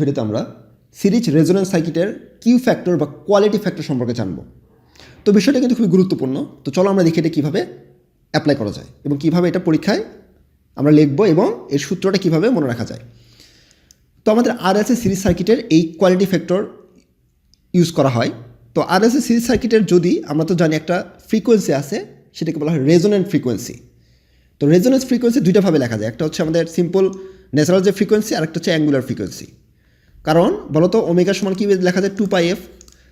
ভিডিওতে আমরা series resonance সার্কিটের কিউ ফ্যাক্টর বা কোয়ালিটি ফ্যাক্টর সম্পর্কে জানব। তো বিষয়টা কিন্তু খুবই গুরুত্বপূর্ণ। তো চলো আমরা দেখি এটা কীভাবে অ্যাপ্লাই করা যায় এবং কীভাবে এটা পরীক্ষায় আমরা লিখব এবং এর সূত্রটা কীভাবে মনে রাখা যায়। তো আমাদের আর এস সিরিজ সার্কিটের এই কোয়ালিটি ফ্যাক্টর ইউজ করা হয়। তো আর এস সিরিজ সার্কিটের যদি আমরা তো জানি একটা ফ্রিকোয়েন্সি আছে, সেটাকে বলা হয় রেজোনেন্ট ফ্রিকোয়েন্সি তো রেজোনেন্স ফ্রিকোয়েন্সি দুইটাভাবে লেখা যায়। একটা হচ্ছে আমাদের সিম্পল ন্যাচারাল যে ফ্রিকোয়েন্সি আর একটা হচ্ছে অ্যাঙ্গুলার ফ্রিকোয়েন্সি কারণ বলতো ওমেগা সমান কী লেখা যায় টু পাই এফ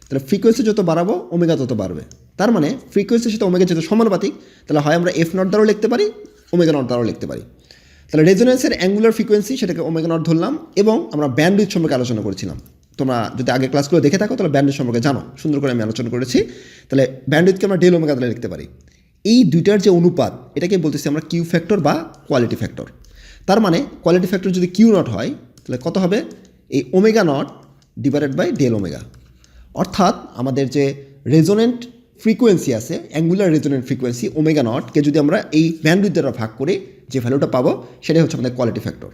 তাহলে ফ্রিকোয়েন্সি যত বাড়াবো ওমেগা তত বাড়বে। তার মানে ফ্রিকোয়েন্সির সাথে ওমেগা যেহেতু সমানুপাতিক, তাহলে হয় আমরা এফ নট দ্বারাও লিখতে পারি ওমেগা নট দ্বারাও লিখতে পারি। তাহলে রেজোনেন্সের অ্যাঙ্গুলার ফ্রিকোয়েন্সি সেটাকে ওমেগা নট ধরলাম এবং আমরা ব্যান্ডউইথ সম্পর্কে আলোচনা করেছিলাম। তোমরা যদি আগে ক্লাসগুলো দেখে থাকো, তাহলে ব্যান্ডউইথ সম্পর্কে জানো। সুন্দর করে আমি আলোচনা করেছি। তাহলে ব্যান্ডউইথকে আমরা ডেল ওমেগা দ্বারা লিখতে পারি। এই দুইটার যে অনুপাত, এটাকে বলতেছি আমরা কিউ ফ্যাক্টর বা কোয়ালিটি ফ্যাক্টর তার মানে কোয়ালিটি ফ্যাক্টর যদি কিউ নট হয়, তাহলে কত হবে? এই omega nought divided by del omega অর্থাৎ আমাদের যে রেজোনেন্ট ফ্রিকোয়েন্সি আছে অ্যাঙ্গুলার রেজোনেন্ট ফ্রিকোয়েন্সি ওমেগা নটকে যদি আমরা এই ব্যান্ডউইথ দ্বারা ভাগ করে যে ভ্যালুটা পাবো, সেটাই হচ্ছে আমাদের কোয়ালিটি ফ্যাক্টর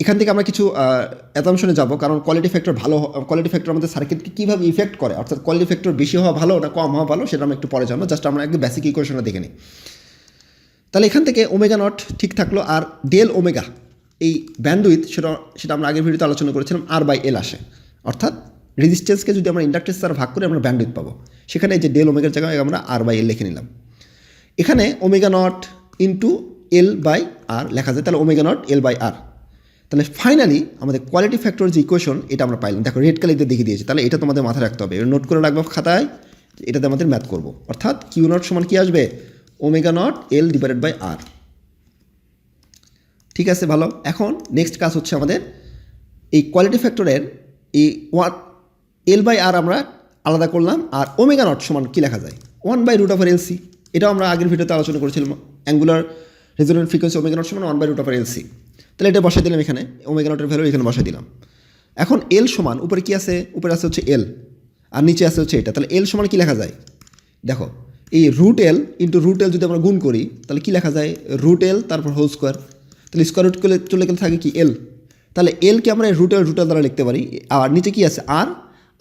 এখান থেকে আমরা কিছু অ্যাজামশনে যাব, কারণ কোয়ালিটি ফ্যাক্টর ভালো কোয়ালিটি ফ্যাক্টর আমাদের সার্কিটকে কীভাবে ইফেক্ট করে, অর্থাৎ কোয়ালিটি ফ্যাক্টর বেশি হওয়া ভালো না কম হওয়া ভালো, সেটা আমরা একটু পরে জানব। জাস্ট আমরা একটু বেসিক ইকুয়েশনটা দেখে নিই। তাহলে এখান থেকে ওমেগা নট ঠিক থাকল, আর ডেল ওমেগা এই ব্যান্ডউইথ সেটা সেটা আমরা আগের ভিডিওতে আলোচনা করেছিলাম আর বাই এল আসে। অর্থাৎ রেজিস্ট্যান্সকে যদি আমরা ইন্ডাকটেন্স দ্বারা ভাগ করে আমরা ব্যান্ডউইথ পাবো। সেখানে যে ডেল ওমেগার জায়গায় আমরা আর বাই এল লিখে নিলাম। এখানে omega naught into L by R লেখা যায়, তাহলে omega naught L by R তাহলে ফাইনালি আমাদের কোয়ালিটি ফ্যাক্টর যে ইকুয়েশন এটা আমরা পাইলাম। দেখো রেড দিয়ে দেখিয়ে দিয়েছে। তাহলে এটা তোমাদের মাথায় রাখতে হবে। নোট করে রাখব খাতায়, এটাতে আমাদের ম্যাথ করব। অর্থাৎ কিউ নট সমান কি আসবে? Omega naught L divided by R ঠিক আছে, ভালো। এখন নেক্সট কাজ হচ্ছে আমাদের এই কোয়ালিটি ফ্যাক্টরের এই ওয়ান এল বাই আর আমরা আলাদা করলাম, আর ওমেগা নট সমান কী লেখা যায়? One by root of LC এটাও আমরা আগের ভিডিওতে আলোচনা করেছিলাম angular resonant frequency omega naught সমান one by root of LC তাহলে এটা বসাই দিলাম এখানে ওমেগা নটের ভ্যালু এখানে বসাই দিলাম। এখন এল সমান, উপরে কি আছে? উপরে আছে হচ্ছে এল আর নিচে আছে হচ্ছে এটা। তাহলে এল সমান কী লেখা যায়? দেখো, এই root L into root L যদি আমরা গুণ করি, তাহলে কী লেখা যায়? রুট এল তারপর হোল স্কোয়ার তাহলে স্কোয়ার রুট করলে চলে গেলে থাকে কি এল তাহলে এলকে আমরা রুট এল রুট এল দ্বারা লিখতে পারি। আর নিচে কি আছে? আর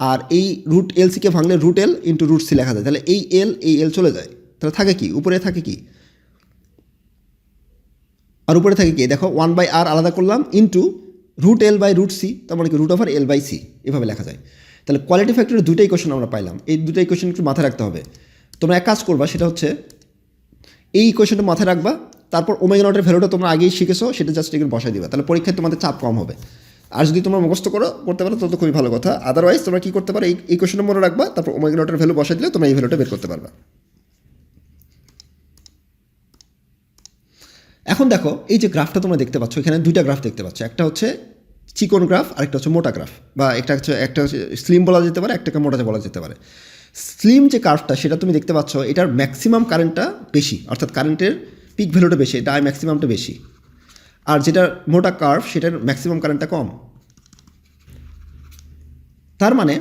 আর এই রুট এল সিকে ভাঙলে root L into root C লেখা যায়। তাহলে এই এল এই এল চলে যায়। তাহলে থাকে কি? উপরে থাকে কি? আর উপরে থাকে কি? দেখো ওয়ান বাই আর আলাদা করলাম into root L by root C তার মানে কি? Root over L by C এভাবে লেখা যায়। তাহলে কোয়ালিটি ফ্যাক্টরের দুটাই কোয়েশন আমরা পাইলাম। এই দুটাই কোয়েশন একটু মাথায় রাখতে হবে। তোমরা এক কাজ করবা, সেটা হচ্ছে এই ইকুয়েশনটা মাথায় রাখবা তারপর ওমেগা নটের ভ্যালুটা তোমরা আগেই শিখেছো, সেটা জাস্ট এখানে বসাই দিবা। তাহলে পরীক্ষায় তোমাদের চাপ কম হবে। আর যদি তোমরা মুখস্থ করো, করতে পারো তত খুবই ভালো কথা। আদারওয়াইজ তোমরা কী করতে পারো, এই এই কোয়েশনটা মনে রাখবা, তারপর ওমেগা নটের ভ্যালু বসাই দিলে তোমরা এই ভ্যালুটা বের করতে পারবা। এখন দেখো, এই যে গ্রাফটা তোমরা দেখতে পাচ্ছ, এখানে দুইটা গ্রাফ দেখতে পাচ্ছ। একটা হচ্ছে চিকন গ্রাফ আর একটা হচ্ছে মোটা গ্রাফ বা একটা হচ্ছে একটা হচ্ছে স্লিম বলা যেতে পারে, একটাকে মোটা বলা যেতে পারে। স্লিম যে কার্ভটা সেটা তুমি দেখতে পাচ্ছ, এটার ম্যাক্সিমাম কারেন্টটা বেশি। অর্থাৎ কারেন্টের পিক ভ্যালুটা বেশি এটা ম্যাক্সিমামটা বেশি। আর যেটা মোটা কার্ভ সেটার ম্যাক্সিমাম কারেন্টটা কম। তার মানে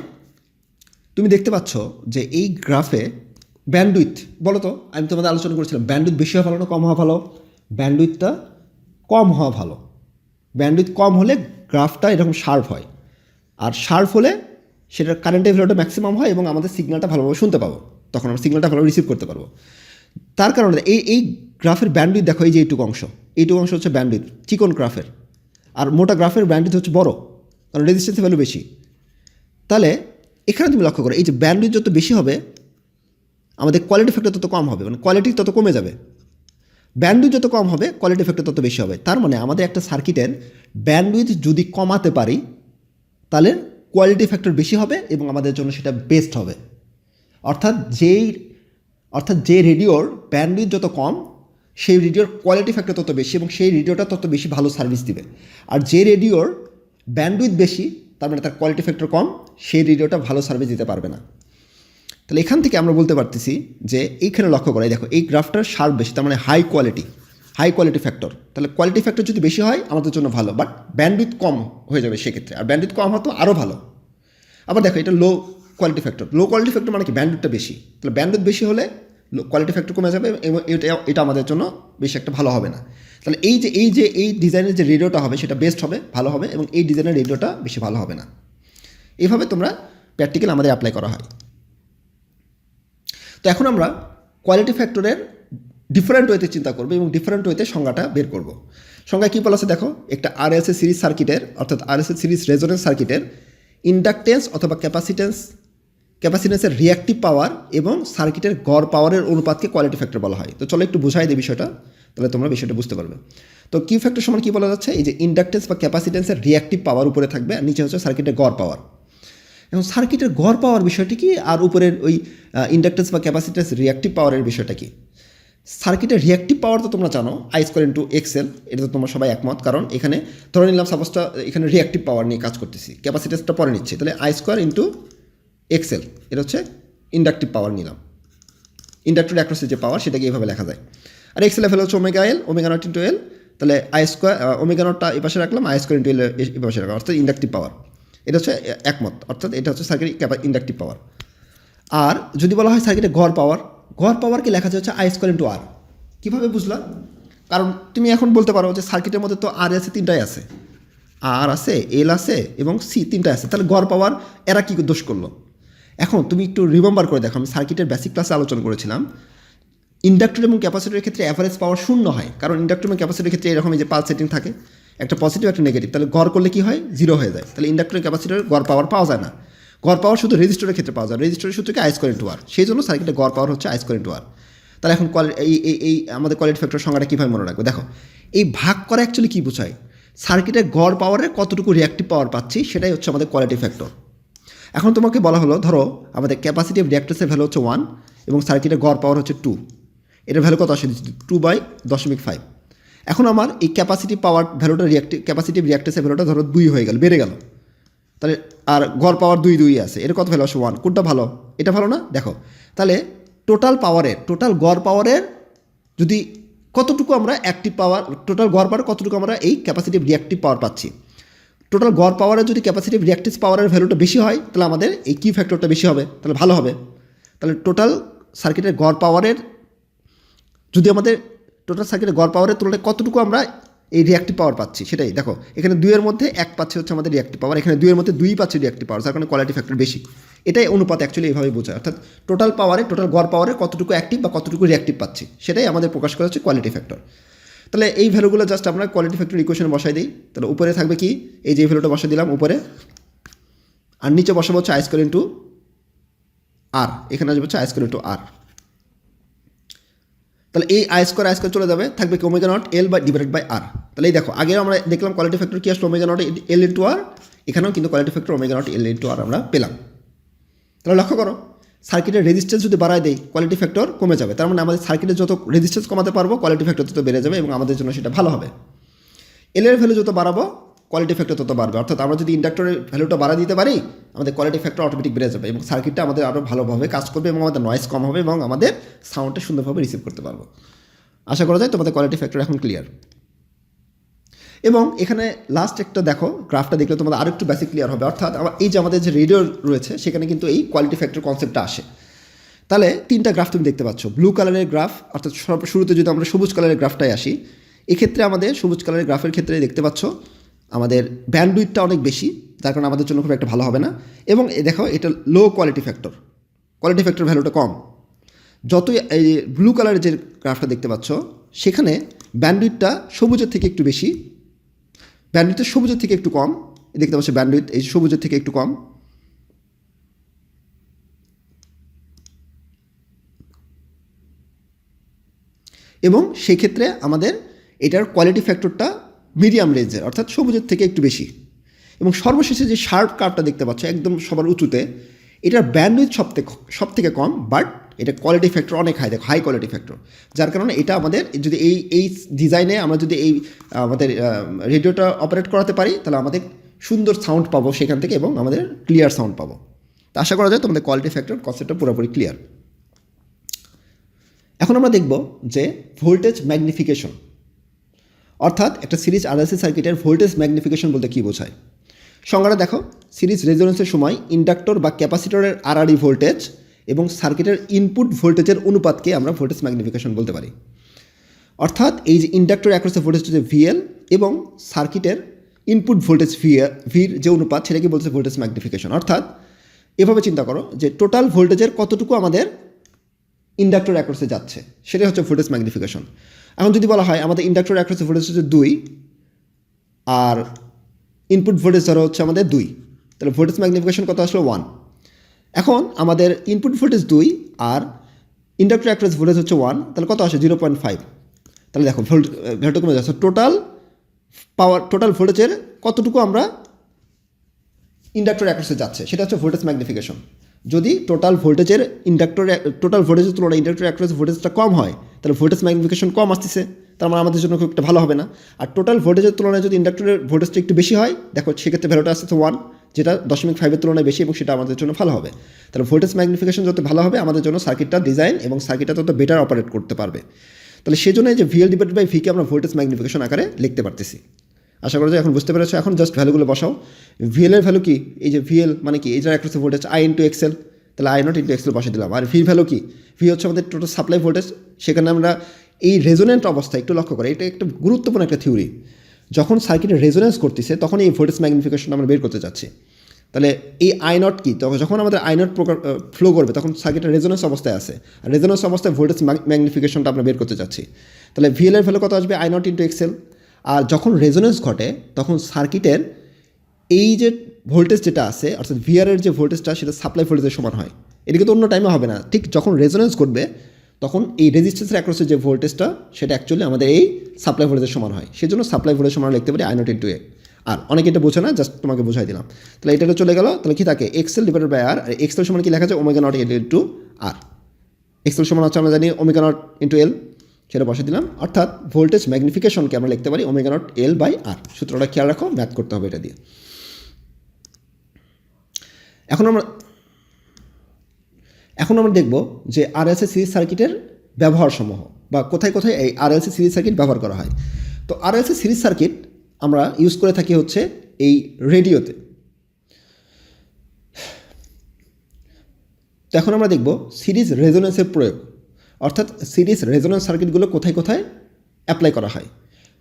তুমি দেখতে পাচ্ছ যে এই গ্রাফে ব্যান্ডউইথ বলো তো, আমি তোমাদের আলোচনা করেছিলাম ব্যান্ডউইথ বেশি হওয়া ভালো না কম হওয়া ভালো? ব্যান্ডউইথটা কম হওয়া ভালো। ব্যান্ডউইথ কম হলে গ্রাফটা এরকম শার্প হয়। আর শার্প হলে সেটার কারেন্টের ভ্যালুটা ম্যাক্সিমাম হয় এবং আমাদের সিগন্যালটা ভালোভাবে শুনতে পাবো। তখন আমরা সিগন্যালটা ভালোভাবে রিসিভ করতে পারব। তার কারণে এই এই গ্রাফের ব্যান্ডউইথ দেখো, এই যে এইটুকু অংশ। এইটুকু অংশ হচ্ছে ব্যান্ডউইথ, চিকন গ্রাফের। আর মোটা গ্রাফের ব্যান্ডউইথ হচ্ছে বড়, কারণ রেজিস্ট্যান্সের ভ্যালু বেশি। তাহলে এখানে তুমি লক্ষ্য করো, এই যে ব্যান্ডউইথ যত বেশি হবে, আমাদের কোয়ালিটি ফ্যাক্টর তত কম হবে মানে কোয়ালিটি তত কমে যাবে। ব্যান্ডউইথ যত কম হবে কোয়ালিটি ফ্যাক্টর তত বেশি হবে। তার মানে আমাদের একটা সার্কিটের ব্যান্ডউইথ যদি কমাতে পারি, তাহলে কোয়ালিটি ফ্যাক্টর বেশি হবে এবং আমাদের জন্য সেটা বেস্ট হবে। অর্থাৎ যেই, অর্থাৎ যে রেডিওর ব্যান্ডউইথ যত কম সেই রেডিওর কোয়ালিটি ফ্যাক্টর তত বেশি এবং সেই রেডিওটা তত বেশি ভালো সার্ভিস দিবে। আর যে রেডিওর ব্যান্ডউইথ বেশি, তার মানে তার কোয়ালিটি ফ্যাক্টর কম, সেই রেডিওটা ভালো সার্ভিস দিতে পারবে না। তাহলে এখান থেকে আমরা বলতে পারতেছি যে এইখানে লক্ষ্য করাই দেখো, এই গ্রাফটার শার্প বেশি, তার মানে high quality high quality factor তাহলে কোয়ালিটি ফ্যাক্টর যদি বেশি হয়, আমাদের জন্য ভালো বাট ব্যান্ডউইথ কম হয়ে যাবে সেক্ষেত্রে। আর ব্যান্ডউইথ কম হতো আরও ভালো। আবার দেখো, এটা low quality factor low quality factor মানে কি? ব্যান্ডউইথটা বেশি। তাহলে ব্যান্ডউইথ বেশি হলে কোয়ালিটি ফ্যাক্টর কমে যাবে এবং এটা এটা আমাদের জন্য বেশি একটা ভালো হবে না। তাহলে এই যে এই যে, এই ডিজাইনের যে রেডিওটা হবে, সেটা বেস্ট হবে, ভালো হবে এবং এই ডিজাইনের রেডিওটা বেশি ভালো হবে না। এইভাবে তোমরা প্র্যাকটিক্যাল আমাদের অ্যাপ্লাই করা হয়। তো এখন আমরা কোয়ালিটি ফ্যাক্টরের ডিফারেন্ট ওয়েতে চিন্তা করব এবং ডিফারেন্ট ওয়েতে সংজ্ঞাটা বের করব। সংজ্ঞা কী বলা আছে দেখো? একটা আরএসএ সিরিজ সার্কিটের অর্থাৎ আরএসএ সিরিজ রেজোনেন্স সার্কিটের ইন্ডাকটেন্স অথবা ক্যাপাসিটেন্স ক্যাপাসিটেন্সের রিয়াক্টিভ পাওয়ার এবং সার্কিটের গড় পাওয়ারের অনুপাতকে কোয়ালিটি ফ্যাক্টর বলা হয়। তো চলো একটু বুঝাই দিই বিষয়টা, তাহলে তোমরা বিষয়টা বুঝতে পারবে। তো কিউ ফ্যাক্টর সমান কী বলা যাচ্ছে? এই যে ইন্ডাকটেন্স বা ক্যাপাসিটেন্সের রিয়াক্টিভ পাওয়ার উপরে থাকবে আর নিচে হচ্ছে সার্কিটের গড় পাওয়ার এখন সার্কিটের গড় পাওয়ার বিষয়টি কি? আর উপরের ওই ইন্ডাকটেন্স বা ক্যাপাসিটেন্স রিয়াক্টিভ পাওয়ারের বিষয়টা কি? সার্কিটের রিয়াক্টিভ পাওয়ার তো তোমরা জানো আই স্কোয়ার ইন্টু এক্সেল এটা তো তোমরা সবাই একমত, কারণ এখানে ধরে নিলাম সাপোজটা এখানে রিয়াক্টিভ পাওয়ার নিয়ে কাজ করতেছি ক্যাপাসিটেন্সটা পরে নিচ্ছে, তাহলে আই স্কোয়ার ইন্টু এক্সেল এটা হচ্ছে ইন্ডাকটিভ পাওয়ার নিলাম। ইন্ডাক্টর অ্যাক্রসের যে পাওয়ার সেটাকে এইভাবে লেখা যায়। আর এক্সেল এফ হচ্ছে omega L omega naught into L তাহলে আই স্কোয়ার ওমেগা নটটা এই পাশে রাখলাম আই স্কোয়ার ইন্টু এল এই পাশে রাখলাম, অর্থাৎ ইন্ডাকটিভ পাওয়ার এটা হচ্ছে একমত, অর্থাৎ এটা হচ্ছে সার্কিট ইন্ডাকটিভ পাওয়ার আর যদি বলা হয় সার্কিটের গড় পাওয়ার গড় পাওয়ারকে লেখা যায় হচ্ছে আই স্কোয়ার ইন্টু আর কীভাবে বুঝলাম? কারণ তুমি এখন বলতে পারো যে সার্কিটের মধ্যে তো আর আছে, তিনটাই আছে। আর আছে এল আছে এবং সি তিনটাই আছে। তাহলে গড় পাওয়ার এরা কী দোষ করল? এখন তুমি একটু রিমেম্বার করে দেখো, আমি সার্কিটের বেসিক ক্লাসে আলোচনা করেছিলাম। ইন্ডাক্টর এবং ক্যাপাসিটরের ক্ষেত্রে অ্যাভারেজ পাওয়ার শূন্য হয়, কারণ ইন্ডাক্টর এবং ক্যাপাসিটরের ক্ষেত্রে এরকম যে পাল সেটিং থাকে, একটা পজিটিভ একটা নেগেটিভ তাহলে গড় করলে কি হয়? জিরো হয়ে যায়। তাহলে ইন্ডাক্টর ক্যাপাসিটরের গড় পাওয়ার পাওয়া যায় না। গড় পাওয়ার শুধু রেজিস্টারের ক্ষেত্রে পাওয়া যায়। রেজিস্টারের সূত্রকে আইস করেন্ট ওয়ার সেই জন্য সার্কিটের গড় পাওয়ার হচ্ছে আইস করেন্ট ওয়ার তাহলে এখন এই এই এই আমাদের কোয়ালিটি ফ্যাক্টর সংজ্ঞাটা কীভাবে মনে রাখব? দেখো, এই ভাগ করা অ্যাকচুয়ালি কী বোঝায়? সার্কিটের গড় পাওয়ারের কতটুকু রিয়াক্টিভ পাওয়ার পাচ্ছি, সেটাই হচ্ছে আমাদের কোয়ালিটি ফ্যাক্টর এখন তোমাকে বলা হলো, ধরো, আমাদের ক্যাপাসিটি অফ রিয়াক্টার্সের ভ্যালু হচ্ছে ওয়ান এবং সার্কিটের গড় পাওয়ার হচ্ছে টু এটার ভ্যালু কত আসে? টু বাই দশমিক ফাইভ এখন আমার এই ক্যাপাসিটি পাওয়ার ভ্যালুটা রিয়াক্টিভ ক্যাপাসিটি রিয়াক্টার্সের ভ্যালুটা ধরো দুই হয়ে গেল, বেড়ে গেল। তাহলে আর গড় পাওয়ার দুই দুই আছে। এর কত ভ্যালু আসে? ওয়ান কোনটা ভালো? এটা ভালো না? দেখো। তাহলে টোটাল পাওয়ারের টোটাল গড় পাওয়ারের যদি কতটুকু আমরা অ্যাক্টিভ পাওয়ার টোটাল গড় পাওয়ার কতটুকু আমরা এই ক্যাপাসিটিভ রিয়াক্টিভ পাওয়ার পাচ্ছি? টোটাল গড় পাওয়ারের যদি ক্যাপাসিটিভ রিয়াক্টিভ পাওয়ারের ভ্যালুটা বেশি হয়, তাহলে আমাদের এই কি ফ্যাক্টরটা বেশি হবে, তাহলে ভালো হবে। তাহলে টোটাল সার্কিটের গড় পাওয়ারের যদি আমাদের টোটাল সার্কিটের গড় পাওয়ারের তুলনায় কতটুকু আমরা এই রিয়াক্টিভ পাওয়ার পাচ্ছি, সেটাই। দেখো, এখানে দুইয়ের মধ্যে এক পাচ্ছে হচ্ছে আমাদের রিয়াক্টিভ পাওয়ার এখানে দুইয়ের মধ্যে দুই পাচ্ছে রিয়াক্টিভ পাওয়ার যার কারণে কোয়ালিটি ফ্যাক্টর বেশি। এটাই অনুপাত অ্যাকচুয়ালি এইভাবে বোঝায়। অর্থাৎ টোটাল পাওয়ারে টোটাল গড় পাওয়ারে কতটুকু অ্যাক্টিভ বা কতটুকু রিয়াক্টিভ পাচ্ছি, সেটাই আমাদের প্রকাশ করা হচ্ছে কোয়ালিটি ফ্যাক্টর তাহলে এই ভ্যালুগুলো জাস্ট আমরা কোয়ালিটি ফ্যাক্টর ইকুয়েশনে বসাই দিই। তাহলে উপরে থাকবে কি? এই যে ভ্যালুটা বসাই দিলাম উপরে। আর নিচে বসাবো হচ্ছে আইসকোর ইন্টু আর এখানে আসবে হচ্ছে আইসকোর ইন্টু আর তাহলে এই আই স্কোয়ার চলে যাবে, থাকবে কি omega naught L by divided by R তাহলে এই দেখো আগে আমরা দেখলাম কোয়ালিটি ফ্যাক্টর কি আসলো? Omega naught L into R এখানেও কিন্তু quality factor omega naught L into R আমরা পেলাম। তাহলে লক্ষ্য করো সার্কিটের রেজিস্ট্যান্স যদি বাড়ায় দেয় কোয়ালিটি ফ্যাক্টর কমে যাবে। তার মানে আমাদের সার্কিটের যত রেজিস্ট্যান্স কমাতে পারব কোয়ালিটি ফ্যাক্টর তত বেড়ে যাবে এবং আমাদের জন্য সেটা ভালো হবে। এল এর ভ্যালু যত বাড়াবো কোয়ালিটি ফ্যাক্টর তত বাড়বে। অর্থাৎ আমরা যদি ইন্ডাক্টরের ভ্যালুটা বাড়া দিতে পারি, আমাদের কোয়ালিটি ফ্যাক্টর অটোমেটিক বেড়ে যাবে এবং সার্কিটটা আমাদের আরও ভালোভাবে কাজ করবে এবং আমাদের নয়েজ কম হবে এবং আমাদের সাউন্ডটা সুন্দরভাবে রিসিভ করতে পারব। আশা করা যায় তোমাদের কোয়ালিটি ফ্যাক্টর এখন ক্লিয়ার এবং এখানে লাস্ট একটা দেখো গ্রাফটা দেখলে তোমাদের আরও একটু বেসিক ক্লিয়ার হবে। অর্থাৎ আমার এই যে আমাদের যে রেডিও রয়েছে, সেখানে কিন্তু এই কোয়ালিটি ফ্যাক্টর কনসেপ্টটা আসে। তাহলে তিনটা গ্রাফ তুমি দেখতে পাচ্ছ। ব্লু কালারের গ্রাফ অর্থাৎ সর্ব শুরুতে যদি আমরা সবুজ কালারের গ্রাফটাই আসি, এক্ষেত্রে আমাদের সবুজ কালারের গ্রাফের ক্ষেত্রে দেখতে পাচ্ছ, আমাদের ব্যান্ডউইথটা অনেক বেশি, যার কারণে আমাদের জন্য খুব একটা ভালো হবে না। এবং দেখো, এটা low quality factor quality factor ভ্যালুটা কম। যতই এই ব্লু কালারের যে গ্রাফটা দেখতে পাচ্ছ, সেখানে ব্যান্ডউইথটা সবুজের থেকে একটু বেশি ব্যান্ডউইথটা সবুজের থেকে একটু কম। দেখতে পাচ্ছি ব্যান্ডউইথ এই সবুজের থেকে একটু কম। এবং সেই ক্ষেত্রে আমাদের এটার কোয়ালিটি ফ্যাক্টরটা মিডিয়াম রেঞ্জের অর্থাৎ সবুজের থেকে একটু বেশি। এবং সর্বশেষে যে শার্প কার্ভটা দেখতে পাচ্ছ, একদম সবার উঁচুতে এটার ব্যান্ডউইথ সব থেকে সব থেকে কম বাট এটা কোয়ালিটি ফ্যাক্টর অনেক হাই দেখো হাই কোয়ালিটি ফ্যাক্টর যার কারণে এটা আমাদের যদি এই এই ডিজাইনে আমরা যদি এই, আমাদের রেডিওটা অপারেট করাতে পারি, তাহলে আমাদের সুন্দর সাউন্ড পাবো সেখান থেকে এবং আমাদের ক্লিয়ার সাউন্ড পাবো। তা আশা করা যায় তোমাদের কোয়ালিটি ফ্যাক্টর কনসেপ্টটা পুরোপুরি ক্লিয়ার এখন আমরা দেখব যে ভোল্টেজ ম্যাগনিফিকেশন অর্থাৎ একটা সিরিজ আরএসি সার্কিটের ভোল্টেজ ম্যাগনিফিকেশন বলতে কী বোঝায়? সংজ্ঞাটা দেখো। সিরিজ রেজোনেন্সের সময় ইন্ডাক্টর বা ক্যাপাসিটরের আরআরই ভোল্টেজ এবং সার্কিটের ইনপুট ভোল্টেজের অনুপাতকে আমরা ভোল্টেজ ম্যাগনিফিকেশন বলতে পারি। অর্থাৎ এই যে ইন্ডাক্টর অ্যাক্রসের ভোল্টেজ হচ্ছে ভিএল এবং সার্কিটের ইনপুট ভোল্টেজ ভি ভির যে অনুপাত সেটাকে বলছে ভোল্টেজ ম্যাগনিফিকেশন। অর্থাৎ এভাবে চিন্তা করো যে টোটাল ভোল্টেজের কতটুকু আমাদের ইন্ডাক্টর অ্যাক্রসে যাচ্ছে, সেটাই হচ্ছে ভোল্টেজ ম্যাগনিফিকেশন। এখন যদি বলা হয় আমাদের ইন্ডাক্টর অ্যাক্রসে ভোল্টেজ হচ্ছে দুই আর ইনপুট ভোল্টেজ ধরো হচ্ছে আমাদের দুই। তাহলে ভোল্টেজ ম্যাগনিফিকেশন কত আসলো? ওয়ান এখন আমাদের ইনপুট ভোল্টেজ দুই আর ইন্ডাক্টর অ্যাক্রস ভোল্টেজ হচ্ছে ওয়ান তাহলে কত আসে? জিরো পয়েন্ট ফাইভ তাহলে দেখো ভোল্ট ভ্যালুটা কমে যাচ্ছে। টোটাল পাওয়ার টোটাল ভোল্টেজের কতটুকু আমরা ইন্ডাক্টর অ্যাক্রসে যাচ্ছে? সেটা হচ্ছে ভোল্টেজ ম্যাগনিফিকেশন যদি টোটাল ভোল্টেজের ইন্ডাক্টর টোটাল ভোল্টেজের তুলনায় ইন্ডাক্টর অ্যাক্রস ভোল্টেজটা কম হয়, তাহলে ভোল্টেজ ম্যাগনিফিকেশন কম আসতেছে। তার মানে আমাদের জন্য খুব একটা ভালো হবে না। আর টোটাল ভোল্টেজের তুলনায় যদি ইন্ডাক্টরের ভোল্টেজটা একটু বেশি হয়, দেখো সেক্ষেত্রে ভ্যালুটা আসতেছে ওয়ান যেটা দশমিক ফাইভের তুলনায় বেশি এবং সেটা আমাদের জন্য ভালো হবে। তাহলে ভোল্টেজ ম্যাগনিফিকেশন যত ভালো হবে, আমাদের জন্য সার্কিটটা ডিজাইন এবং সার্কিটটা তত বেটার অপারেট করতে পারবে। তাহলে সেই জন্য যে ভিএল ডিভাইড বাই ভিকে আমরা ভোল্টেজ ম্যাগনিফিকেশন আকারে লিখতে পারতেছি। আশা করা যায় এখন বুঝতে পেরেছ, এখন জাস্ট ভ্যালুগুলো বসাও। ভিএল এর ভ্যালু কি? এই যে ভিএল মানে কি? এইটার একটা ভোল্টেজ আই ইন্টু এক্সেল তাহলে আই নট ইন্টু এক্সেল বসে দিলাম। আর ভি ভ্যালু কি? ভি হচ্ছে আমাদের টোটাল সাপ্লাই ভোল্টেজ সেখানে আমরা এই রেজোনেন্ট অবস্থা একটু লক্ষ্য করে, এটা একটা গুরুত্বপূর্ণ একটা থিওরি যখন সার্কিটে রেজোনেন্স করতেছে, তখন এই ভোল্টেজ ম্যাগনিফিকেশন আমরা বের করতে চাচ্ছি তাহলে এই আই নট কি? তখন যখন আমাদের আই নট প্রকার ফ্লো করবে, তখন সার্কিটের রেজোনেন্স অবস্থায় আছে। আর রেজোনেন্স অবস্থায় ভোল্টেজ ম্যাগনিফিকেশনটা আমরা বের করতে চাচ্ছি তাহলে ভিএল এর ভ্যালু কত আসবে? আই নট ইন্টু এক্সেল আর যখন রেজোনেন্স ঘটে, তখন সার্কিটের এই যে ভোল্টেজ যেটা আছে, অর্থাৎ ভিআরের যে ভোল্টেজটা সেটা সাপ্লাই ভোল্টেজের সমান হয়। এটা কিন্তু অন্য টাইমে হবে না। ঠিক যখন রেজোনেন্স ঘটবে তখন এই রেজিস্ট্যান্সের অ্যাক্রসের যে ভোল্টেজটা সেটা অ্যাকচুয়ালি আমাদের এই সাপ্লাই ভোল্টেজের সমান হয়। সেজন্য সাপ্লাই ভোল্টেজ সমান লিখতে পারি আই নট ইন্টু এ আর অনেকে এটা বোঝে না জাস্ট তোমাকে বোঝাই দিলাম। তাহলে এটা চলে গেল, তাহলে কি থাকে? XL divided by R XL সমান কি লেখা যায়? Omega naught L into R XL সমান হচ্ছে আমরা জানি ওমেগা নট ইন্টু এল সেটা বসে দিলাম। অর্থাৎ ভোল্টেজ ম্যাগনিফিকেশনকে আমরা লিখতে পারি omega naught L by R সূত্রটা খেয়াল রাখো ম্যাথ করতে হবে এটা দিয়ে। এখন আমরা এখন আমরা দেখব যে আরএলসি সিরিজ সার্কিটের ব্যবহার সমূহ বা কোথায় কোথায় এই আরএলসি সিরিজ সার্কিট ব্যবহার করা হয়। তো আরএলসি সিরিজ সার্কিট আমরা ইউজ করে থাকি হচ্ছে এই রেডিওতে। তো এখন আমরা দেখব সিরিজ রেজোনেন্সের প্রয়োগ। অর্থাৎ সিরিজ রেজোনেন্স সার্কিটগুলো কোথায় কোথায় অ্যাপ্লাই করা হয়।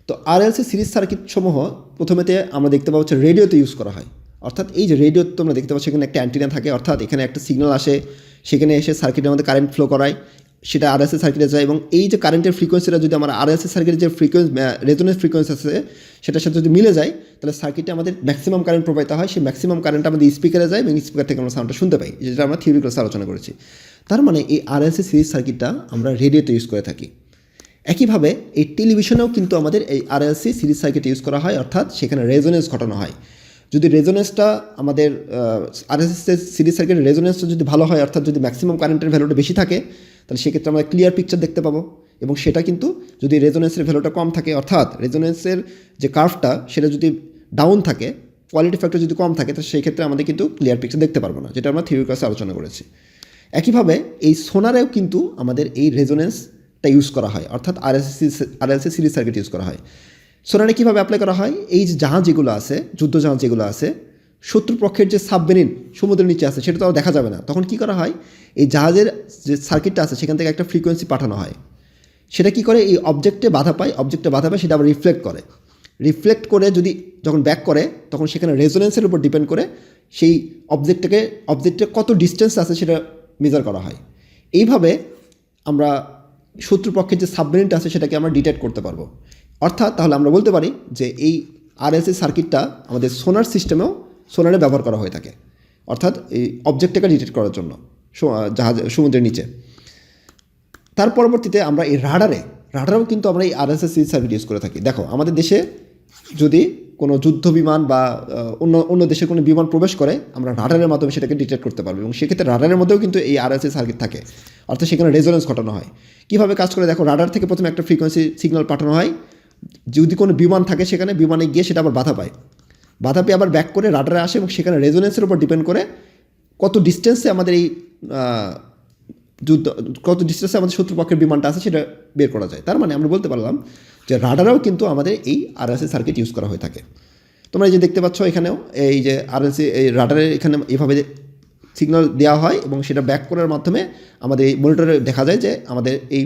তো আরএলসি সিরিজ সার্কিট সমূহ প্রথমেতে আমরা দেখতে পাবো হচ্ছে রেডিওতে ইউজ করা হয়। অর্থাৎ এই যে রেডিও তোমরা দেখতে পাচ্ছ এখানে একটা অ্যান্টিনা থাকে। অর্থাৎ এখানে একটা সিগন্যাল আসে। সেখানে এসে সার্কিটের মধ্যে কারেন্ট ফ্লো করায়, সেটা আর আরএসএ সার্কিটে যায় এবং এই যে কারেন্টের ফ্রিকোয়েন্সিটা যদি আমার আরএসএ সার্কিটের যে ফ্রিকোয়েন্স রেজোনেন্স ফ্রিকোয়েন্সি আছে, সেটার সাথে যদি মিলে যায়, তাহলে সার্কিটে আমাদের ম্যাক্সিমাম কারেন্ট প্রবাহিত হয়। সেই ম্যাক্সিমাম কারেন্ট আমাদের স্পিকারে যায় এবং স্পিকার থেকে আমরা সাউন্ডটা শুনতে পাই, যেটা আমরা থিওরি ক্লাসে আলোচনা করেছি। তার মানে এই আর আরএসএ সিরিজ সার্কিটটা আমরা রেডিওতে ইউজ করে থাকি। একইভাবে এই টেলিভিশনেও কিন্তু আমাদের এই আরএলসি সিরিজ সার্কিট ইউজ করা হয়, অর্থাৎ সেখানে রেজোনেন্স ঘটানো হয়। যদি রেজোনেন্সটা আমাদের আরএসএস সিরিজ সার্কিটের রেজোনেন্সটা যদি ভালো হয়, অর্থাৎ যদি ম্যাক্সিমাম কারেন্টের ভ্যালুটা বেশি থাকে, তাহলে সেক্ষেত্রে আমরা ক্লিয়ার পিকচার দেখতে পাবো। এবং সেটা কিন্তু যদি রেজোনেন্সের ভ্যালুটা কম থাকে, অর্থাৎ রেজোনেন্সের যে কার্ভটা সেটা যদি ডাউন থাকে কোয়ালিটি ফ্যাক্টর যদি কম থাকে, তাহলে সেই ক্ষেত্রে আমাদের কিন্তু ক্লিয়ার পিকচার দেখতে পারব না, যেটা আমরা থিওরি ক্লাসে আলোচনা করেছি। একইভাবে এই সোনারেও কিন্তু আমাদের এই রেজোনেন্সটা ইউজ করা হয়, অর্থাৎ RSC RLC series circuit use করা হয়। সোনারে কীভাবে অ্যাপ্লাই করা হয়? এই যে জাহাজ যেগুলো আছে, যুদ্ধ জাহাজ যেগুলো আছে শত্রুপক্ষের যে সাবমেরিন সমুদ্রের নিচে আছে, সেটা তো আর দেখা যাবে না। তখন কি করা হয়? এই জাহাজের যে সার্কিটটা আছে, সেখান থেকে একটা ফ্রিকোয়েন্সি পাঠানো হয়। সেটা কি করে? এই অবজেক্টে বাধা পায় অবজেক্টে বাধা পায়, সেটা আবার রিফ্লেক্ট করে। রিফ্লেক্ট করে যদি যখন ব্যাক করে, তখন সেখানে রেজোনেন্সের উপর ডিপেন্ড করে সেই অবজেক্টটাকে অবজেক্টের কত ডিস্টেন্স আছে সেটা মেজার করা হয়। এইভাবে আমরা শত্রুপক্ষের যে সাবমেরিনটা আছে, সেটাকে আমরা ডিটেক্ট করতে পারব। অর্থাৎ তাহলে আমরা বলতে পারি যে এই আরএসএ সার্কিটটা আমাদের সোনার সিস্টেমেও সোনারে ব্যবহার করা হয়ে থাকে। অর্থাৎ এই অবজেক্টটাকে ডিটেক্ট করার জন্য জাহাজ, সমুদ্রের নিচে। তার পরবর্তীতে আমরা এই রাডারে, রাডারেও কিন্তু আমরা এই আরএসএস সার্কিট ইউজ করে থাকি। দেখো, আমাদের দেশে যদি কোনো যুদ্ধ বিমান বা অন্য অন্য দেশে কোনো বিমান প্রবেশ করে, আমরা রাডারের মাধ্যমে সেটাকে ডিটেক্ট করতে পারব এবং সেক্ষেত্রে রাডারের মধ্যেও কিন্তু এই আরএসএস সার্কিট থাকে। অর্থাৎ সেখানে রেজোনেন্স ঘটানো হয়। কীভাবে কাজ করে? দেখো, রাডার থেকে প্রথমে একটা ফ্রিকোয়েন্সি সিগন্যাল পাঠানো হয়। যদি কোনো বিমান থাকে সেখানে বিমানে গিয়ে সেটা আবার বাধা পায়। বাধা পেয়ে আবার ব্যাক করে রাডারে আসে এবং সেখানে রেজোনেন্সের উপর ডিপেন্ড করে কত ডিস্টেন্সে আমাদের এই যুদ্ধ, কত ডিস্টেন্সে আমাদের শত্রুপক্ষের বিমানটা আছে সেটা বের করা যায়। তার মানে আমরা বলতে পারলাম যে রাডারেও কিন্তু আমাদের এই আরএসএ সার্কিট ইউজ করা হয়ে থাকে। তোমরা এই যে দেখতে পাচ্ছ এখানেও, এই যে আরএসএ এই রাডারের এখানে এভাবে সিগন্যাল দেওয়া হয় এবং সেটা ব্যাক করার মাধ্যমে আমাদের এই মনিটরে দেখা যায় যে আমাদের এই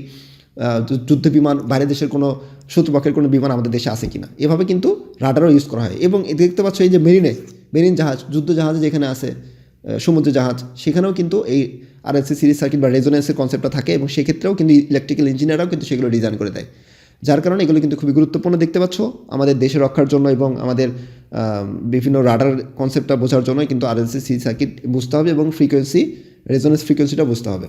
যুদ্ধ বিমান, বাইরের দেশের কোনো শত্রুপক্ষের কোনো বিমান আমাদের দেশে আছে কিনা। এভাবে কিন্তু রাডারও ইউজ করা হয়। এবং দেখতে পাচ্ছ এই যে মেরিনে, মেরিন জাহাজ, যুদ্ধ জাহাজে যেখানে আছে সমুদ্র জাহাজ, সেখানেও কিন্তু এই আরএলসি সিরিজ সার্কিট বা রেজোনেন্সের কনসেপ্টটা থাকে এবং সেক্ষেত্রেও কিন্তু ইলেকট্রিক্যাল ইঞ্জিনিয়াররাও কিন্তু সেগুলো ডিজাইন করে দেয়। যার কারণে এগুলো কিন্তু খুবই গুরুত্বপূর্ণ দেখতে পাচ্ছ। আমাদের দেশে রক্ষার জন্য এবং আমাদের বিভিন্ন রাডার কনসেপ্টটা বোঝার জন্য কিন্তু আরএলসি সিরিজ সার্কিট বুঝতে হবে এবং ফ্রিকোয়েন্সি রেজোনেন্স ফ্রিকোয়েন্সিটা বুঝতে হবে।